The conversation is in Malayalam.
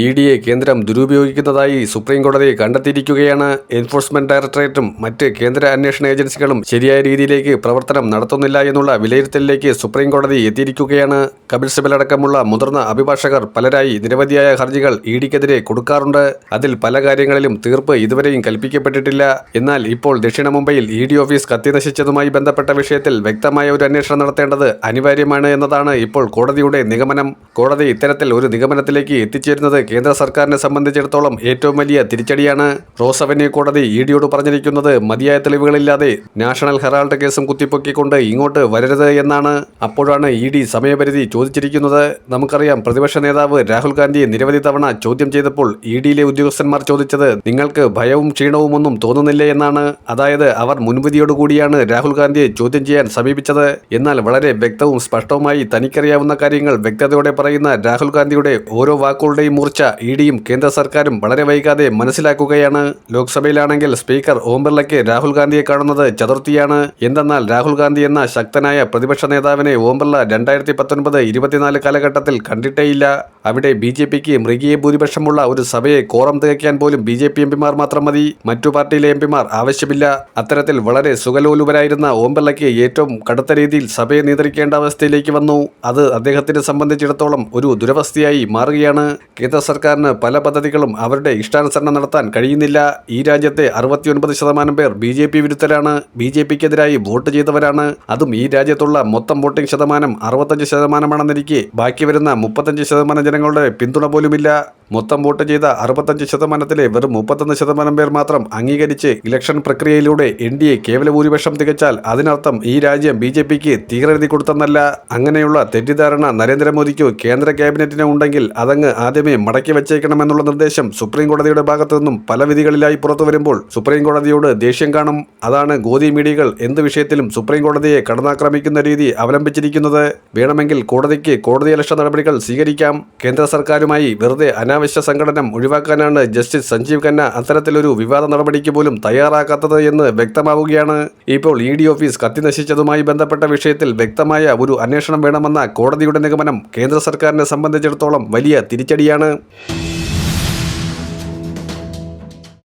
ഇ ഡിയെ കേന്ദ്രം ദുരുപയോഗിക്കുന്നതായി സുപ്രീം കോടതി കണ്ടെത്തിയിരിക്കുകയാണ്. എൻഫോഴ്സ്മെന്റ് ഡയറക്ടറേറ്റും മറ്റ് കേന്ദ്ര അന്വേഷണ ഏജൻസികളും ശരിയായ രീതിയിലേക്ക് പ്രവർത്തനം നടത്തുന്നില്ല എന്നുള്ള വിലയിരുത്തലിലേക്ക് സുപ്രീംകോടതി എത്തിയിരിക്കുകയാണ്. കപിൽ സിബലടക്കമുള്ള മുതിർന്ന അഭിഭാഷകർ പലരായി നിരവധിയായ ഹർജികൾ ഇ ഡിക്കെതിരെ കൊടുക്കാറുണ്ട്. അതിൽ പല കാര്യങ്ങളിലും തീർപ്പ് ഇതുവരെയും കൽപ്പിക്കപ്പെട്ടിട്ടില്ല. എന്നാൽ ഇപ്പോൾ ദക്ഷിണ മുംബൈയിൽ ഇ ഡി ഓഫീസ് കത്തിനശിച്ചതുമായി ബന്ധപ്പെട്ട വിഷയത്തിൽ വ്യക്തമായ ഒരു അന്വേഷണം നടത്തേണ്ടത് അനിവാര്യമാണ് എന്നതാണ് ഇപ്പോൾ കോടതിയുടെ നിഗമനം. കോടതി ഇത്തരത്തിൽ ഒരു നിഗമനത്തിലേക്ക് എത്തിച്ചേരുന്നത് കേന്ദ്ര സർക്കാരിനെ സംബന്ധിച്ചിടത്തോളം ഏറ്റവും വലിയ തിരിച്ചടിയാണ് റോസ് അവന്യൂ കോടതി ഇ ഡിയോട് പറഞ്ഞിരിക്കുന്നത് മതിയായ തെളിവുകളില്ലാതെ നാഷണൽ ഹെറാൾഡ് കേസും കുത്തിപ്പൊക്കിക്കൊണ്ട് ഇങ്ങോട്ട് വരരുത് എന്നാണ്. അപ്പോഴാണ് ഇ ഡി സമയപരിധി ചോദിച്ചിരിക്കുന്നത്. നമുക്കറിയാം പ്രതിപക്ഷ നേതാവ് രാഹുൽ ഗാന്ധി നിരവധി തവണ ചോദ്യം ചെയ്തപ്പോൾ ഇ ഡിയിലെ ഉദ്യോഗസ്ഥന്മാർ ചോദിച്ചത് നിങ്ങൾക്ക് ഭയവും ക്ഷീണവും ഒന്നും തോന്നുന്നില്ല എന്നാണ്. അതായത് അവർ മുൻവിധിയോടുകൂടിയാണ് രാഹുൽ ഗാന്ധിയെ ചോദ്യം ചെയ്യാൻ സമീപിച്ചത്. എന്നാൽ വളരെ വ്യക്തവും സ്പഷ്ടവുമായി തനിക്കറിയാവുന്ന കാര്യങ്ങൾ വ്യക്തതയോടെ പറയുന്ന രാഹുൽ ഗാന്ധിയുടെ ഓരോ വാക്കുകളുടെയും മൂർച്ച ഇ ഡിയും കേന്ദ്ര സർക്കാരും വളരെ വൈകാതെ മനസ്സിലാക്കുകയാണ്. ലോക്സഭയിലാണെങ്കിൽ സ്പീക്കർ ഓം ബിർളയ്ക്ക് രാഹുൽ ഗാന്ധിയെ കാണുന്നത് ചതുർത്ഥിയാണ്. എന്തെന്നാൽ രാഹുൽ ഗാന്ധി എന്ന ശക്തനായ പ്രതിപക്ഷ നേതാവിനെ ഓം ബിർള രണ്ടായിരത്തി പത്തൊൻപത് ഇരുപത്തിനാല് കാലഘട്ടത്തിൽ കണ്ടിട്ടേയില്ല. അവിടെ ബി ജെ പിക്ക് മൃഗീയ ഭൂരിപക്ഷമുള്ള ഒരു സഭയെ കോറം തികയ്ക്കാൻ പോലും ബി ജെ പി എംപിമാർ മാത്രം മതി. മറ്റു പാർട്ടിയിലെ എംപിമാർ ആവശ്യമില്ല. അത്തരത്തിൽ വളരെ സുഖലോലുപരായിരുന്ന ഓം ബിർളയ്ക്ക് ഏറ്റവും കടുത്ത രീതിയിൽ സഭയെ നിയന്ത്രിക്കേണ്ട അവസ്ഥയിലേക്ക് വന്നു. അത് അദ്ദേഹത്തിനെ സംബന്ധിച്ചിടത്തോളം ഒരു ദുരവസ്ഥയായി മാറുകയാണ്. കേന്ദ്ര സർക്കാരിന് പല പദ്ധതികളും അവരുടെ ഇഷ്ടാനുസരണം നടത്താൻ കഴിയുന്നില്ല. ഈ രാജ്യത്തെ അറുപത്തിയൊൻപത് ശതമാനം പേർ ബി ജെ പി വിരുദ്ധരാണ്. ബി ജെ പിക്കെതിരായി വോട്ട് ചെയ്തവരാണ്. അതും ഈ രാജ്യത്തുള്ള മൊത്തം വോട്ടിംഗ് ശതമാനം അറുപത്തഞ്ച് ശതമാനമാണെന്നിരിക്കെ. ബാക്കി വരുന്ന മുപ്പത്തഞ്ച് ശതമാനം ജനങ്ങളുടെ പിന്തുണ പോലുമില്ല. മൊത്തം വോട്ട് ചെയ്ത അറുപത്തഞ്ച് ശതമാനത്തിലെ വെറും മുപ്പത്തൊന്ന് ശതമാനം പേർ മാത്രം അംഗീകരിച്ച് ഇലക്ഷൻ പ്രക്രിയയിലൂടെ എൻ ഡി എ കേവല ഭൂരിപക്ഷം തികച്ചാൽ അതിനർത്ഥം ഈ രാജ്യം ബി ജെ പിക്ക് തീരെഴുതി കൊടുത്തെന്നല്ല. അങ്ങനെയുള്ള തെറ്റിദ്ധാരണ നരേന്ദ്രമോദിക്കോ കേന്ദ്ര ക്യാബിനറ്റിനോ ഉണ്ടെങ്കിൽ അതങ്ങ് ആദ്യമേ മടക്കി വച്ചേക്കണമെന്നുള്ള നിർദ്ദേശം സുപ്രീം കോടതിയുടെ ഭാഗത്തു നിന്നും പല വിധികളിലായി പുറത്തു വരുമ്പോൾ സുപ്രീം കോടതിയോട് ദേഷ്യം കാണും. അതാണ് ഗോദി മീഡിയകൾ എന്ത് വിഷയത്തിലും സുപ്രീം കോടതിയെ കടന്നാക്രമിക്കുന്ന രീതി അവലംബിച്ചിരിക്കുന്നത്. വേണമെങ്കിൽ കോടതിക്ക് കോടതിയലക്ഷ നടപടികൾ സ്വീകരിക്കാം. കേന്ദ്ര സർക്കാരുമായി വെറുതെ അനാവശ്യ സംഘടനം ഒഴിവാക്കാനാണ് ജസ്റ്റിസ് സഞ്ജീവ് ഖന്ന അത്തരത്തിലൊരു വിവാദ നടപടിക്ക് പോലും തയ്യാറാക്കാത്തത് എന്ന് വ്യക്തമാവുകയാണ്. ഇപ്പോൾ ഇ ഡി ഓഫീസ് കത്തിനശിച്ചതുമായി ബന്ധപ്പെട്ട വിഷയത്തിൽ വ്യക്തമായ ഒരു അന്വേഷണം വേണമെന്ന കോടതിയുടെ നിഗമനം കേന്ദ്ര സർക്കാരിനെ സംബന്ധിച്ചിടത്തോളം വലിയ തിരിച്ചടിയാണ്.